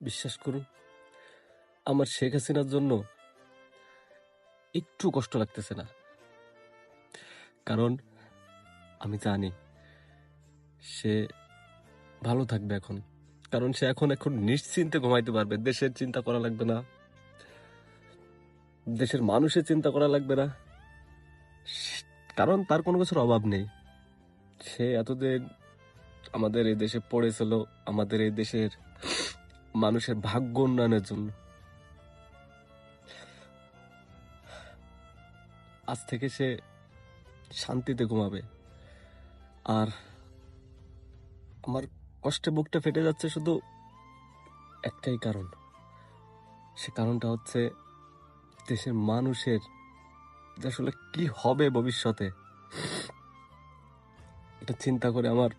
বিশ্বাস করুন, আমার শেখ হাসিনার জন্য একটু কষ্ট লাগতেছে না। কারণ আমি জানি সে ভালো থাকবে এখন। কারণ সে এখন এখন নিশ্চিন্তে ঘুমাইতে পারবে, দেশের চিন্তা করা লাগবে না। দেশের মানুষের চিন্তা করা লাগবে না। কারণ তার কোনো কিছুর অভাব নেই। সে এতদিন আমাদের এই দেশে পড়েছিল, আমাদের এই দেশের মানুষের ভাগ্য উন্নয়নের জন্য। আজ থেকে সে শান্তিতে ঘুমাবে। আর আমার কষ্টে বুকটা ফেটে যাচ্ছে শুধু একটাই কারণ। সে কারণটা হচ্ছে দেশের মানুষের আসলে কি হবে ভবিষ্যতে, এটা চিন্তা করে আমার